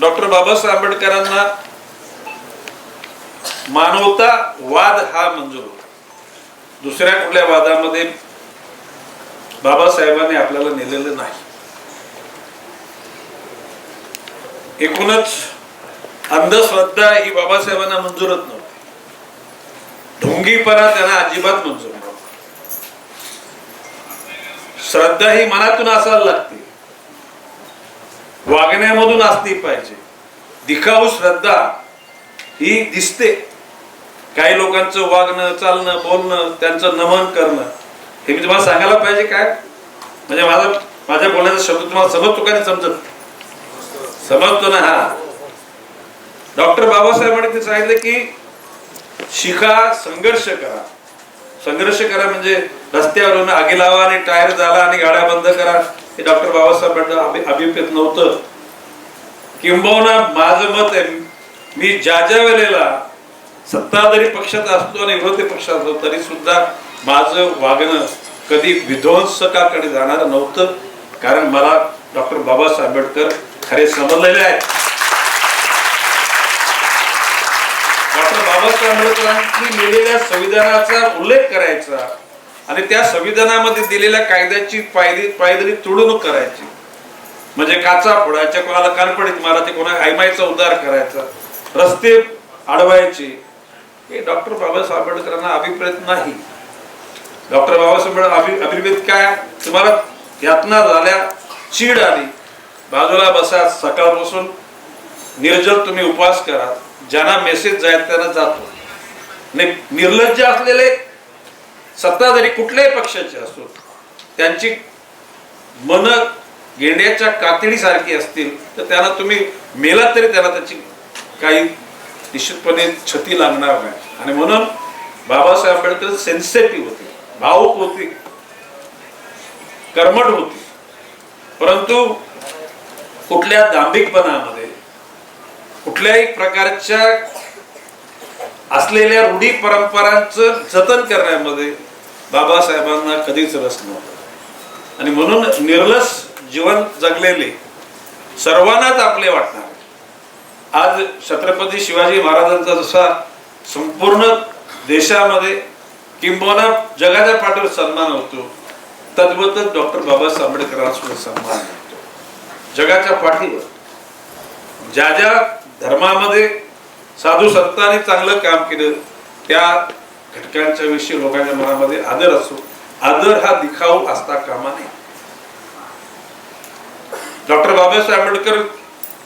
Doctor Babasaheb आंबेडकरांना मानवता वाद हा मंजूर होता. दुसऱ्या कुठल्या वादामध्ये बाबासाहेबांनी आपल्याला नेलेलं नाही. एकूणच अंधश्रद्धा ही बाबासाहेबांना मंजूरच नव्हती. ढोंगीपणा त्यांना अजिबात मंजूर नव्हता. श्रद्धा ही मनातून असायला लागते. वागण्यामधून असली पाहिजे. दिखाऊ श्रद्धा ही दिसते. काही लोकांचं वागणं चालणं बोलणं त्यांचं नमन करणं हे मी तुम्हाला सांगायला पाहिजे काय? म्हणजे माझा माझ्या बोलण्याचा शब्द तुम्हाला समजतो का नाही समजत? समजतो ना हा. डॉक्टर बाबासाहेबांनी ते सांगितलं की शिका संघर्ष करा. संघर्ष करा म्हणजे रस्त्यावरून आगी लावा आणि टायर झाला आणि गाड्या बंद करा. हे डॉक्टर बाबासाहेबांना अभिप्रेत नव्हतं. किंबहुना माझं मत आहे मी ज्या ज्या वेळेला सत्ताधारी पक्षात असतो आणि विरोधी पक्षात असतो तरी सुद्धा माझं वागणं कधी विध्वंसकाकडे जाणार नव्हतं. कारण मला डॉक्टर बाबासाहेब आंबेडकर खरे समजलेले आहेत. डॉक्टर बाबासाहेब आंबेडकरांनी लिहिलेल्या संविधानाचा उल्लेख करायचा आणि त्या संविधानामध्ये दिलेल्या कायद्याची पायरी पायदरी तुडवणूक करायची. म्हणजे काचा फोडायच्या कोणाला कानपडीत मारायचे कोणा आयमाईचा उद्धार करायचा रस्ते अडवायचे. हे डॉक्टर बाबासाहेब आंबेडकरांना अभिप्रेत नाही. डॉक्टर बाबासाहेब अभिप्रेत काय? तुम्हाला यातना झाल्या चीड आली. बाजूला बसा सकाळपासून निर्जल तुम्ही उपवास करा. ज्यांना मेसेज जाईल त्यांना जातो. निर्लज्ज असलेले सत्ताधारी कुठल्याही पक्षाचे असो त्यांची मन गेंड्याच्या कातडीसारखी असतील तर त्यांना तुम्ही मेला तरी त्यांना त्याची काही निश्चितपणे क्षती लागणार नाही. आणि म्हणून बाबासाहेब आंबेडकर सेन्सेटिव्ह होते भावुक होते कर्मठ होते. परंतु कुठल्या दांभिकपणामध्ये कुठल्याही प्रकारच्या असलेल्या रूढी परंपरांचं जतन करण्यामध्ये बाबासाहेबांना कधीच रस नव्हता. आणि म्हणून निर्लस जीवन जगलेले सर्वांनाच आपले वाटणार. आज छत्रपती शिवाजी महाराजांचा जसा संपूर्ण देशामध्ये किंबहुना जगाच्या पाठीवर सन्मान होतो तद्वतच डॉक्टर बाबासाहेब आंबेडकरांसुद्धा सन्मान होतो जगाच्या पाठीवर. ज्या ज्या धर्मामध्ये साधू संतांनी चांगलं काम केलं त्या घटकांच्या विषयी लोकांच्या मनामध्ये आदर असो. आदर हा दिखाऊ असता कामा नये. डॉक्टर बाबासाहेब आंबेडकर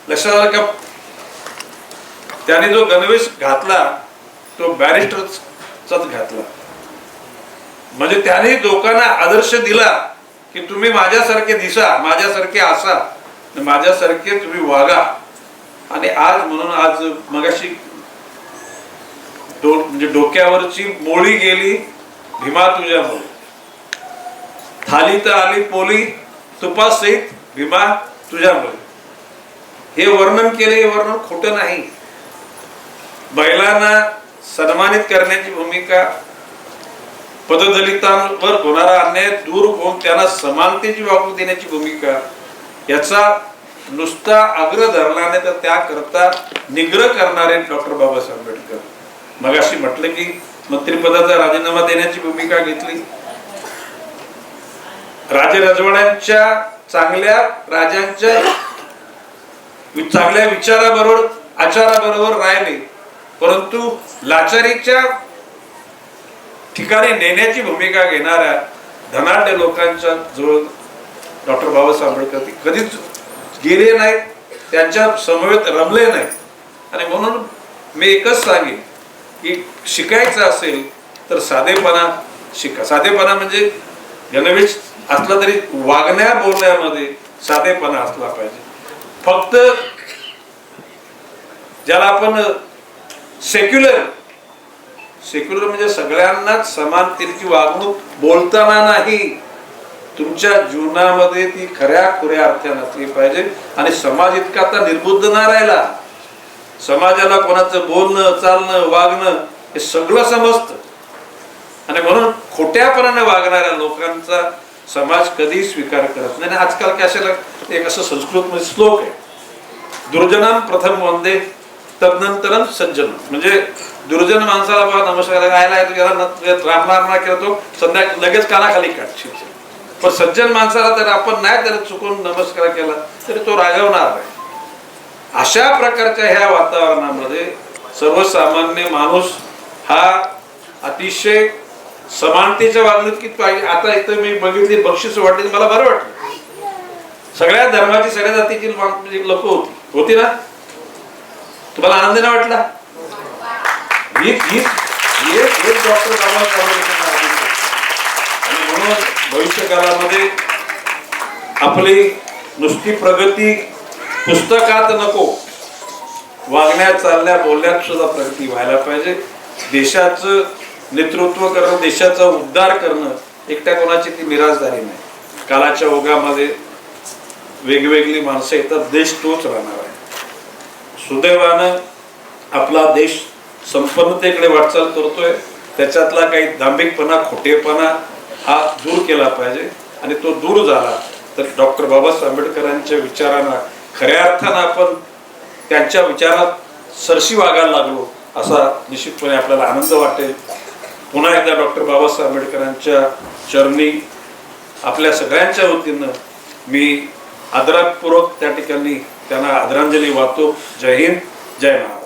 लक्षात आलं का? त्याने जो गणवेश घातला तो बॅरिस्टरचाच घातला. म्हणजे त्याने लोकांना आदर्श दिला की तुम्ही माझ्यासारखे दिसा माझ्यासारखे असा माझ्यासारखे तुम्ही वागा. आणि आज म्हणून आज मगाशी डो म्हणजे डोक्यावरची मोळी गेली भीमा तुझ्यामुळे. थाली तर आली पोली तुपासहित भीमा तुझ्यामुळे. हे वर्णन केले हे वर्णन खोटं नाही. बैलांना सन्मानित करण्याची भूमिका पददलितांवर होणारा अन्याय दूर होऊन त्यांना समानतेची वागणूक देण्याची भूमिका याचा नुसता अग्र धरला नाही तर त्याकरता निग्रह करणारे डॉक्टर बाबासाहेब आंबेडकर. मग अशी म्हटलं की मंत्रिपदाचा राजीनामा देण्याची भूमिका घेतली. राजे रजवाड्यांच्या चांगल्या राजांच्या चांगल्या विचाराबरोबर आचाराबरोबर राहिले. परंतु लाचारीच्या ठिकाणी नेण्याची भूमिका घेणाऱ्या धनाढ्य लोकांच्या जवळ डॉक्टर बाबासाहेब आंबेडकर ते कधीच गेले नाहीत. त्यांच्या समवेत रमले नाहीत. आणि म्हणून मी एकच सांगेन की शिकायचं असेल तर साधेपणा शिका. साधेपणा म्हणजे गणवेश असला तरी वागण्या बोलण्यामध्ये साधेपणा असला पाहिजे. फक्त ज्याला आपण सेक्युलर सेक्युलर म्हणजे सगळ्यांनाच समानतेची वागणूक बोलताना नाही तुमच्या जीवनामध्ये ती खऱ्या खुऱ्या अर्थाने असली पाहिजे. आणि समाज इतका आता निर्बुद्ध नाही राहिला. समाजाला कोणाचं बोलणं चालणं वागणं हे सगळं समजतं. आणि म्हणून खोट्यापणाने वागणाऱ्या लोकांचा समाज कधी स्वीकार करत नाही. आजकाल कशाला एक असं संस्कृत श्लोक आहे. दुर्जनां प्रथम वंदे तदनंतर सज्जन म्हणजे दुर्जन माणसाला बघा नमस्कार राहायला राम राम राम करतो संध्या लगेच कानाखाली काढशील. पण सज्जन माणसाला तर आपण नाही त्याला चुकून नमस्कार केला तरी तो रागवणार नाही. अशा प्रकारच्या ह्या वातावरणामध्ये सर्वसामान्य माणूस हा अतिशय समानतेच्या वागणुकीत पाहिजे? आता इथं मी बघितली बक्षीस वाटली मला बरं वाटलं. सगळ्या धर्माची सगळ्या जातीची लोक म्हणजे होती. होती ना? तुम्हाला आनंद नाही वाटला? म्हणून भविष्य काळामध्ये आपली नुसती प्रगती पुस्तकात नको. वागण्यात चालण्या बोलण्यात सुद्धा प्रगती व्हायला पाहिजे. देशाचं नेतृत्व करणं देशाचा उद्धार करणं एकट्या कोणाची ती मिराजदारी नाही. कालाच्या ओघामध्ये वेगवेगळी माणसं येतात देश तोच राहणार आहे. सुदैवानं आपला देश संपन्नतेकडे वाटचाल करतोय. त्याच्यातला काही दांभिकपणा खोटेपणा हा दूर केला पाहिजे. आणि तो दूर झाला तर डॉक्टर बाबासाहेब आंबेडकरांच्या विचारांना खऱ्या अर्थानं आपण त्यांच्या विचारात सरशी वागायला लागलो असा निश्चितपणे आपल्याला आनंद वाटेल. पुन्हा एकदा डॉक्टर बाबासाहेब आंबेडकरांच्या चरणी आपल्या सगळ्यांच्या वतीनं मी आदरपूर्वक त्या ठिकाणी त्यांना आदरांजली वाहतो. जय हिंद जय महाराज